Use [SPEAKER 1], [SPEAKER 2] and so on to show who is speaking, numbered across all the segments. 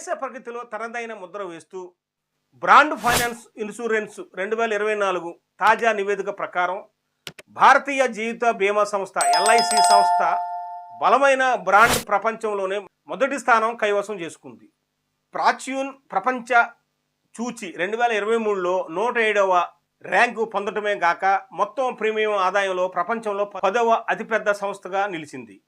[SPEAKER 1] దేశ ప్రగతిలో తనదైన ముద్ర వేస్తూ బ్రాండ్ ఫైనాన్స్ ఇన్సూరెన్స్ రెండు వేల ఇరవై నాలుగు తాజా నివేదిక ప్రకారం భారతీయ జీవిత బీమా సంస్థ ఎల్ఐసి సంస్థ బలమైన బ్రాండ్ ప్రపంచంలోనే మొదటి స్థానం కైవసం చేసుకుంది. ప్రాచ్యూన్ ప్రపంచ చూచి రెండు వేల ఇరవై మూడులో నూట ఏడవ ర్యాంకు పొందటమే గాక మొత్తం ప్రీమియం ఆదాయంలో ప్రపంచంలో పదవ అతిపెద్ద సంస్థగా నిలిచింది.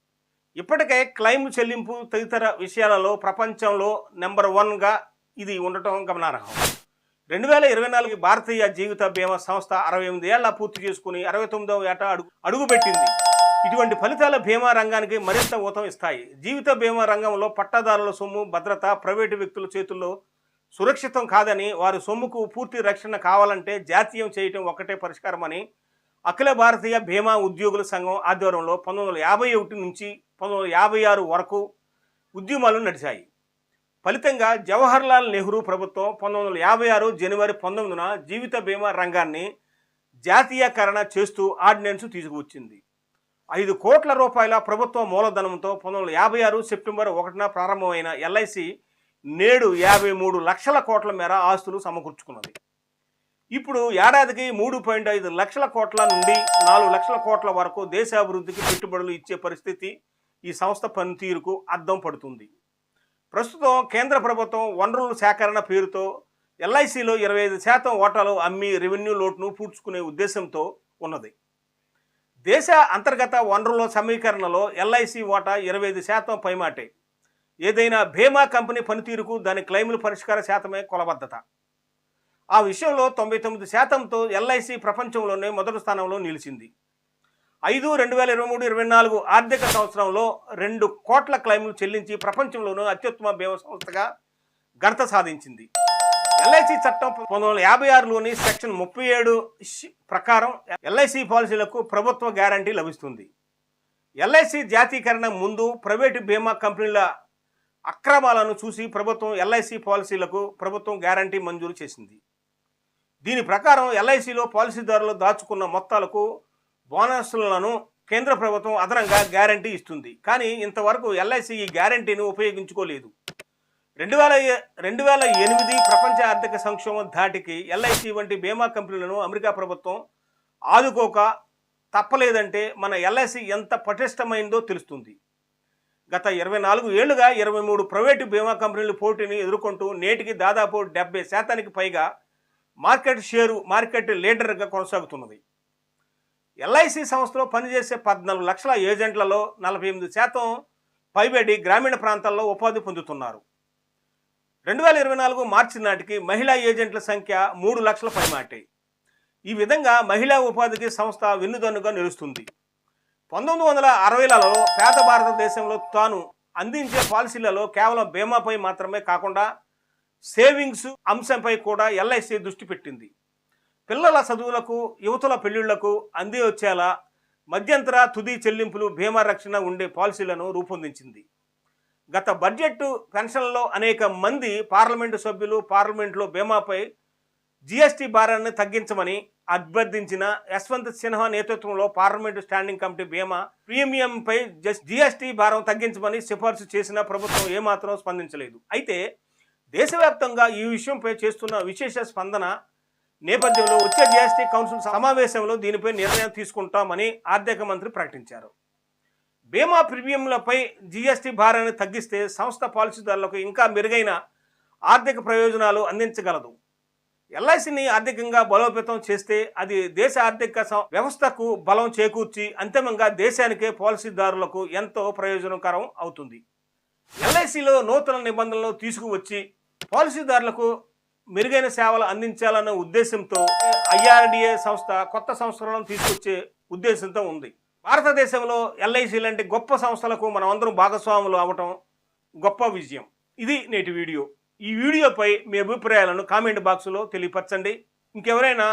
[SPEAKER 1] ఇప్పటికే క్లైమ్ చెల్లింపు తదితర విషయాలలో ప్రపంచంలో నెంబర్ వన్గా ఇది ఉండటం గమనార్హం. రెండు వేల ఇరవై నాలుగు భారతీయ జీవిత బీమా సంస్థ అరవై ఎనిమిది ఏళ్ళ పూర్తి చేసుకుని అరవై తొమ్మిదవ ఏట అడుగు అడుగుపెట్టింది. ఇటువంటి ఫలితాల బీమా రంగానికి మరింత ఊతం ఇస్తాయి. జీవిత బీమా రంగంలో పట్టాదారుల సొమ్ము భద్రత ప్రైవేటు వ్యక్తుల చేతుల్లో సురక్షితం కాదని వారి సొమ్ముకు పూర్తి రక్షణ కావాలంటే జాతీయం చేయటం ఒక్కటే పరిష్కారమని అఖిల భారతీయ బీమా ఉద్యోగుల సంఘం ఆధ్వర్యంలో పంతొమ్మిది వందల యాభై ఒకటి నుంచి పంతొమ్మిది వందల యాభై ఆరు వరకు ఉద్యమాలు నడిచాయి. ఫలితంగా జవహర్లాల్ నెహ్రూ ప్రభుత్వం పంతొమ్మిది వందల యాభై ఆరు జనవరి పంతొమ్మిదిన జీవిత బీమా రంగాన్ని జాతీయకరణ చేస్తూ ఆర్డినెన్స్ తీసుకువచ్చింది. ఐదు కోట్ల రూపాయల ప్రభుత్వ మూలధనంతో పంతొమ్మిది వందల యాభై ఆరు సెప్టెంబర్ ఒకటిన ప్రారంభమైన ఎల్ఐసి నేడు యాభై మూడు లక్షల కోట్ల మేర ఆస్తులు సమకూర్చుకున్నది. ఇప్పుడు ఏడాదికి మూడు పాయింట్ ఐదు లక్షల కోట్ల నుండి నాలుగు లక్షల కోట్ల వరకు దేశాభివృద్ధికి పెట్టుబడులు ఇచ్చే పరిస్థితి ఈ సంస్థ పనితీరుకు అద్దం పడుతుంది. ప్రస్తుతం కేంద్ర ప్రభుత్వం వనరుల సేకరణ పేరుతో ఎల్ఐసిలో ఇరవై ఐదు శాతం ఓటాలు అమ్మి రెవెన్యూ లోటును పూడ్చుకునే ఉద్దేశంతో ఉన్నది. దేశ అంతర్గత వనరుల సమీకరణలో ఎల్ఐసి ఓటా ఇరవై ఐదు శాతం పైమాటే. ఏదైనా భీమా కంపెనీ పనితీరుకు దాని క్లెయిముల పరిష్కార శాతమే కొలబద్ధత. ఆ విషయంలో తొంభై తొమ్మిది శాతంతో ఎల్ఐసి ప్రపంచంలోనే మొదటి స్థానంలో నిలిచింది. ఐదు రెండు వేల ఇరవై మూడు ఇరవై నాలుగు ఆర్థిక సంవత్సరంలో రెండు కోట్ల క్లైమ్లు చెల్లించి ప్రపంచంలోనూ అత్యుత్తమ బీమా సంస్థగా ఘనత సాధించింది. ఎల్ఐసి చట్టం పంతొమ్మిది వందల యాభై ఆరులోని సెక్షన్ ముప్పై ఏడు ప్రకారం ఎల్ఐసి పాలసీలకు ప్రభుత్వ గ్యారంటీ లభిస్తుంది. ఎల్ఐసి జాతీకరణ ముందు ప్రైవేటు బీమా కంపెనీల అక్రమాలను చూసి ప్రభుత్వం ఎల్ఐసి పాలసీలకు ప్రభుత్వం గ్యారంటీ మంజూరు చేసింది. దీని ప్రకారం ఎల్ఐసిలో పాలసీదారులు దాచుకున్న మొత్తాలకు బోనస్లను కేంద్ర ప్రభుత్వం అదనంగా గ్యారంటీ ఇస్తుంది. కానీ ఇంతవరకు ఎల్ఐసి ఈ గ్యారంటీని ఉపయోగించుకోలేదు. రెండు వేల రెండు వేల ఎనిమిది ప్రపంచ ఆర్థిక సంక్షోభం ధాటికి ఎల్ఐసి వంటి బీమా కంపెనీలను అమెరికా ప్రభుత్వం ఆదుకోక తప్పలేదంటే మన ఎల్ఐసి ఎంత పటిష్టమైందో తెలుస్తుంది. గత ఇరవై నాలుగు ఏళ్ళుగా ఇరవై మూడు ప్రైవేటు బీమా కంపెనీలు పోటీని ఎదుర్కొంటూ నేటికి దాదాపు డెబ్బై శాతానికి పైగా మార్కెట్ షేరు మార్కెట్ లీడర్గా కొనసాగుతున్నది. ఎల్ఐసి సంస్థలో పనిచేసే పద్నాలుగు లక్షల ఏజెంట్లలో నలభై ఎనిమిది శాతం పైబడి గ్రామీణ ప్రాంతాల్లో ఉపాధి పొందుతున్నారు. రెండు వేల ఇరవై నాలుగు మార్చి నాటికి మహిళా ఏజెంట్ల సంఖ్య మూడు లక్షల పైమాటాయి ఈ విధంగా మహిళా ఉపాధికి సంస్థ వెన్నుదన్నుగా నిలుస్తుంది. పంతొమ్మిది వందల అరవైలలో పేద భారతదేశంలో తాను అందించే పాలసీలలో కేవలం బీమాపై మాత్రమే కాకుండా సేవింగ్స్ అంశంపై కూడా ఎల్ఐసి దృష్టి పెట్టింది. పిల్లల చదువులకు యువతుల పెళ్ళిళ్ళకు అంది వచ్చేలా మధ్యంతర తుది చెల్లింపులు భీమా రక్షణ ఉండే పాలసీలను రూపొందించింది. గత బడ్జెట్ పెన్షన్లో అనేక మంది పార్లమెంటు సభ్యులు పార్లమెంట్లో బీమాపై జీఎస్టీ భారాన్ని తగ్గించమని అభ్యర్థించిన యశ్వంత్ సిన్హా నేతృత్వంలో పార్లమెంటు స్టాండింగ్ కమిటీ బీమా ప్రీమియంపై జస్ట్ జీఎస్టీ భారం తగ్గించమని సిఫార్సు చేసిన ప్రభుత్వం ఏమాత్రం స్పందించలేదు. అయితే దేశవ్యాప్తంగా ఈ విషయంపై చేస్తున్న విశేష స్పందన నేపథ్యంలో వచ్చే జీఎస్టీ కౌన్సిల్ సమావేశంలో దీనిపై నిర్ణయం తీసుకుంటామని ఆర్థిక మంత్రి ప్రకటించారు. బీమా ప్రీమియంలపై జీఎస్టీ భారాన్ని తగ్గిస్తే సంస్థ పాలసీదారులకు ఇంకా మెరుగైన ఆర్థిక ప్రయోజనాలు అందించగలదు. ఎల్ఐసిని ఆర్థికంగా బలోపేతం చేస్తే అది దేశ ఆర్థిక వ్యవస్థకు బలం చేకూర్చి అంతిమంగా దేశానికే పాలసీదారులకు ఎంతో ప్రయోజనకరం అవుతుంది. ఎల్ఐసిలో నూతన నిబంధనలు తీసుకువచ్చి పాలసీదారులకు మెరుగైన సేవలు అందించాలనే ఉద్దేశంతో ఐఆర్డిఏ సంస్థ కొత్త సంస్కరణలను తీసుకొచ్చే ఉద్దేశంతో ఉంది. భారతదేశంలో ఎల్ఐసి లాంటి గొప్ప సంస్థలకు మనం అందరం భాగస్వాములు అవటం గొప్ప విజయం. ఇది నేటి వీడియో. ఈ వీడియోపై మీ అభిప్రాయాలను కామెంట్ బాక్స్లో తెలియపరచండి. ఇంకెవరైనా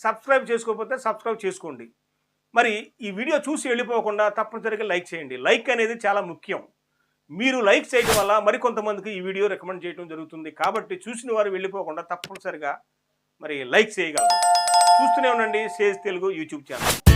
[SPEAKER 1] సబ్స్క్రైబ్ చేసుకోకపోతే సబ్స్క్రైబ్ చేసుకోండి. మరి ఈ వీడియో చూసి వెళ్ళిపోకుండా తప్పనిసరిగా లైక్ చేయండి. లైక్ అనేది చాలా ముఖ్యం. మీరు లైక్ చేయడం వల్ల మరికొంతమందికి ఈ వీడియో రికమెండ్ చేయడం జరుగుతుంది. కాబట్టి చూసిన వారు వెళ్ళిపోకుండా తప్పనిసరిగా మరి లైక్ చేయగలరు. చూస్తూనే ఉండండి సేజ్ తెలుగు యూట్యూబ్ ఛానల్.